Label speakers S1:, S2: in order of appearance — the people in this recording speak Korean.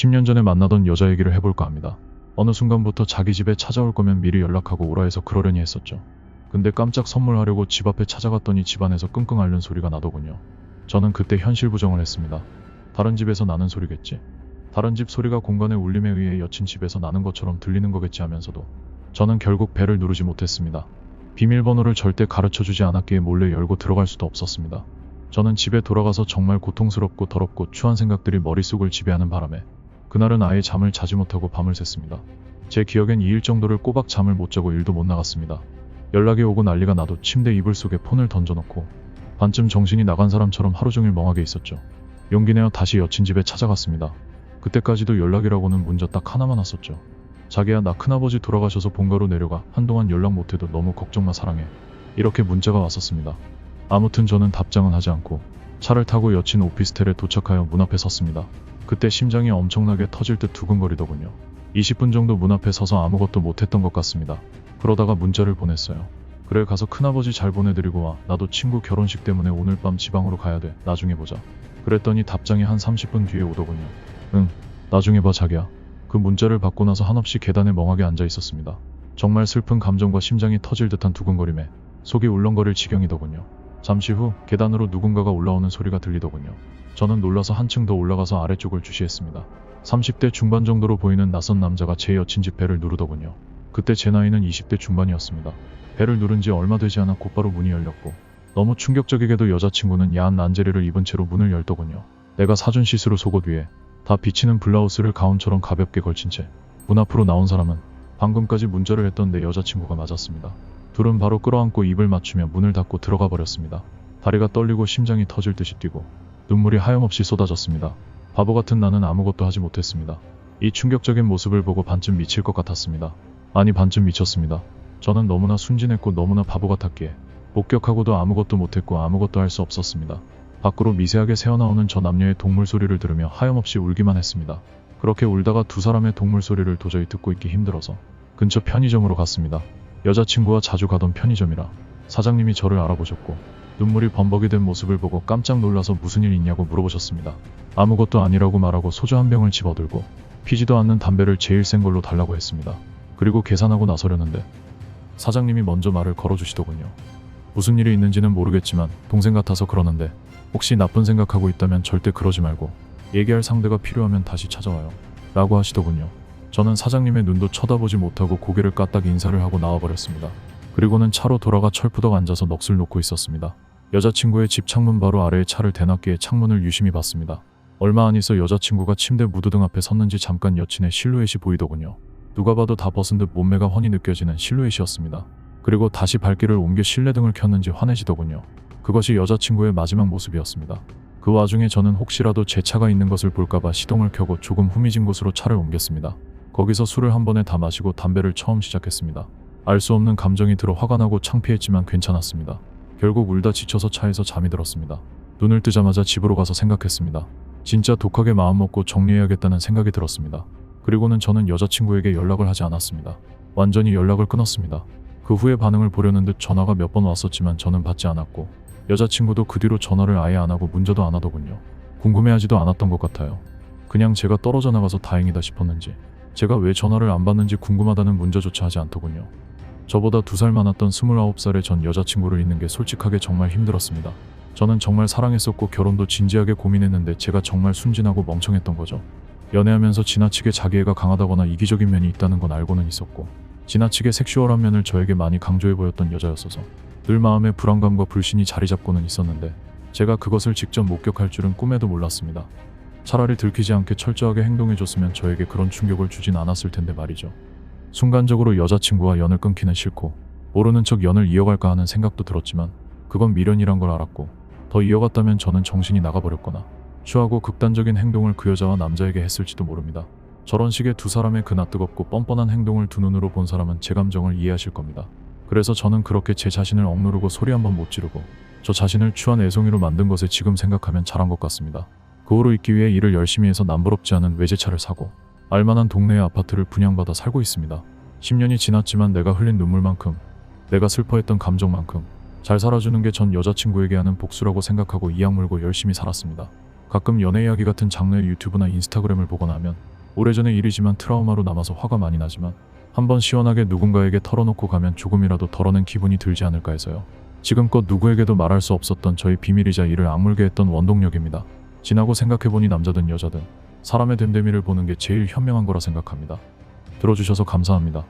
S1: 10년 전에 만나던 여자 얘기를 해볼까 합니다. 어느 순간부터 자기 집에 찾아올 거면 미리 연락하고 오라 해서 그러려니 했었죠. 근데 깜짝 선물하려고 집 앞에 찾아갔더니 집안에서 끙끙 앓는 소리가 나더군요. 저는 그때 현실 부정을 했습니다. 다른 집에서 나는 소리겠지. 다른 집 소리가 공간의 울림에 의해 여친 집에서 나는 것처럼 들리는 거겠지 하면서도 저는 결국 배를 누르지 못했습니다. 비밀번호를 절대 가르쳐 주지 않았기에 몰래 열고 들어갈 수도 없었습니다. 저는 집에 돌아가서 정말 고통스럽고 더럽고 추한 생각들이 머릿속을 지배하는 바람에 그날은 아예 잠을 자지 못하고 밤을 샜습니다. 제 기억엔 2일 정도를 꼬박 잠을 못 자고 일도 못 나갔습니다. 연락이 오고 난리가 나도 침대 이불 속에 폰을 던져놓고 반쯤 정신이 나간 사람처럼 하루 종일 멍하게 있었죠. 용기 내어 다시 여친 집에 찾아갔습니다. 그때까지도 연락이라고는 문자 딱 하나만 왔었죠. 자기야 나 큰아버지 돌아가셔서 본가로 내려가 한동안 연락 못해도 너무 걱정마 사랑해. 이렇게 문자가 왔었습니다. 아무튼 저는 답장은 하지 않고 차를 타고 여친 오피스텔에 도착하여 문 앞에 섰습니다. 그때 심장이 엄청나게 터질 듯 두근거리더군요. 20분 정도 문 앞에 서서 아무것도 못했던 것 같습니다. 그러다가 문자를 보냈어요. 그래 가서 큰아버지 잘 보내드리고 와. 나도 친구 결혼식 때문에 오늘 밤 지방으로 가야 돼. 나중에 보자. 그랬더니 답장이 한 30분 뒤에 오더군요. 응, 나중에 봐 자기야. 그 문자를 받고 나서 한없이 계단에 멍하게 앉아 있었습니다. 정말 슬픈 감정과 심장이 터질 듯한 두근거림에 속이 울렁거릴 지경이더군요. 잠시 후 계단으로 누군가가 올라오는 소리가 들리더군요. 저는 놀라서 한층 더 올라가서 아래쪽을 주시했습니다. 30대 중반 정도로 보이는 낯선 남자가 제 여친 집 배를 누르더군요. 그때 제 나이는 20대 중반이었습니다. 배를 누른 지 얼마 되지 않아 곧바로 문이 열렸고 너무 충격적이게도 여자친구는 야한 난제리를 입은 채로 문을 열더군요. 내가 사준 시스루 속옷 위에 다 비치는 블라우스를 가운처럼 가볍게 걸친 채 문 앞으로 나온 사람은 방금까지 문자를 했던 내 여자친구가 맞았습니다. 둘은 바로 끌어안고 입을 맞추며 문을 닫고 들어가 버렸습니다. 다리가 떨리고 심장이 터질 듯이 뛰고 눈물이 하염없이 쏟아졌습니다. 바보 같은 나는 아무것도 하지 못했습니다. 이 충격적인 모습을 보고 반쯤 미칠 것 같았습니다. 아니 반쯤 미쳤습니다. 저는 너무나 순진했고 너무나 바보 같았기에 목격하고도 아무것도 못했고 아무것도 할 수 없었습니다. 밖으로 미세하게 새어나오는 저 남녀의 동물 소리를 들으며 하염없이 울기만 했습니다. 그렇게 울다가 두 사람의 동물 소리를 도저히 듣고 있기 힘들어서 근처 편의점으로 갔습니다. 여자친구와 자주 가던 편의점이라 사장님이 저를 알아보셨고 눈물이 범벅이 된 모습을 보고 깜짝 놀라서 무슨 일 있냐고 물어보셨습니다. 아무것도 아니라고 말하고 소주 한 병을 집어들고 피지도 않는 담배를 제일 센 걸로 달라고 했습니다. 그리고 계산하고 나서려는데 사장님이 먼저 말을 걸어주시더군요. 무슨 일이 있는지는 모르겠지만 동생 같아서 그러는데 혹시 나쁜 생각하고 있다면 절대 그러지 말고 얘기할 상대가 필요하면 다시 찾아와요. 라고 하시더군요. 저는 사장님의 눈도 쳐다보지 못하고 고개를 까딱 인사를 하고 나와버렸습니다. 그리고는 차로 돌아가 철푸덕 앉아서 넋을 놓고 있었습니다. 여자친구의 집 창문 바로 아래에 차를 대놨기에 창문을 유심히 봤습니다. 얼마 안 있어 여자친구가 침대 무드등 앞에 섰는지 잠깐 여친의 실루엣이 보이더군요. 누가 봐도 다 벗은 듯 몸매가 훤히 느껴지는 실루엣이었습니다. 그리고 다시 발길을 옮겨 실내등을 켰는지 환해지더군요. 그것이 여자친구의 마지막 모습이었습니다. 그 와중에 저는 혹시라도 제 차가 있는 것을 볼까봐 시동을 켜고 조금 후미진 곳으로 차를 옮겼습니다. 거기서 술을 한 번에 다 마시고 담배를 처음 시작했습니다. 알 수 없는 감정이 들어 화가 나고 창피했지만 괜찮았습니다. 결국 울다 지쳐서 차에서 잠이 들었습니다. 눈을 뜨자마자 집으로 가서 생각했습니다. 진짜 독하게 마음먹고 정리해야겠다는 생각이 들었습니다. 그리고는 저는 여자친구에게 연락을 하지 않았습니다. 완전히 연락을 끊었습니다. 그 후에 반응을 보려는 듯 전화가 몇 번 왔었지만 저는 받지 않았고 여자친구도 그 뒤로 전화를 아예 안 하고 문자도 안 하더군요. 궁금해하지도 않았던 것 같아요. 그냥 제가 떨어져 나가서 다행이다 싶었는지 제가 왜 전화를 안 받는지 궁금하다는 문자조차 하지 않더군요. 저보다 두 살 많았던 29살의 전 여자친구를 잊는 게 솔직하게 정말 힘들었습니다. 저는 정말 사랑했었고 결혼도 진지하게 고민했는데 제가 정말 순진하고 멍청했던 거죠. 연애하면서 지나치게 자기애가 강하다거나 이기적인 면이 있다는 건 알고는 있었고 지나치게 섹슈얼한 면을 저에게 많이 강조해 보였던 여자였어서 늘 마음에 불안감과 불신이 자리 잡고는 있었는데 제가 그것을 직접 목격할 줄은 꿈에도 몰랐습니다. 차라리 들키지 않게 철저하게 행동해줬으면 저에게 그런 충격을 주진 않았을 텐데 말이죠. 순간적으로 여자친구와 연을 끊기는 싫고 모르는 척 연을 이어갈까 하는 생각도 들었지만 그건 미련이란 걸 알았고 더 이어갔다면 저는 정신이 나가버렸거나 추하고 극단적인 행동을 그 여자와 남자에게 했을지도 모릅니다. 저런 식의 두 사람의 그 낯뜨겁고 뻔뻔한 행동을 두 눈으로 본 사람은 제 감정을 이해하실 겁니다. 그래서 저는 그렇게 제 자신을 억누르고 소리 한번 못 지르고 저 자신을 추한 애송이로 만든 것에 지금 생각하면 잘한 것 같습니다. 그 후로 있기 위해 일을 열심히 해서 남부럽지 않은 외제차를 사고 알만한 동네의 아파트를 분양받아 살고 있습니다. 10년이 지났지만 내가 흘린 눈물만큼 내가 슬퍼했던 감정만큼 잘 살아주는 게 전 여자친구에게 하는 복수라고 생각하고 이악 물고 열심히 살았습니다. 가끔 연애 이야기 같은 장르의 유튜브나 인스타그램을 보거나 하면 오래전의 일이지만 트라우마로 남아서 화가 많이 나지만 한번 시원하게 누군가에게 털어놓고 가면 조금이라도 덜어낸 기분이 들지 않을까 해서요. 지금껏 누구에게도 말할 수 없었던 저희 비밀이자 이를 악물게 했던 원동력입니다. 지나고 생각해보니 남자든 여자든 사람의 됨됨이를 보는 게 제일 현명한 거라 생각합니다. 들어주셔서 감사합니다.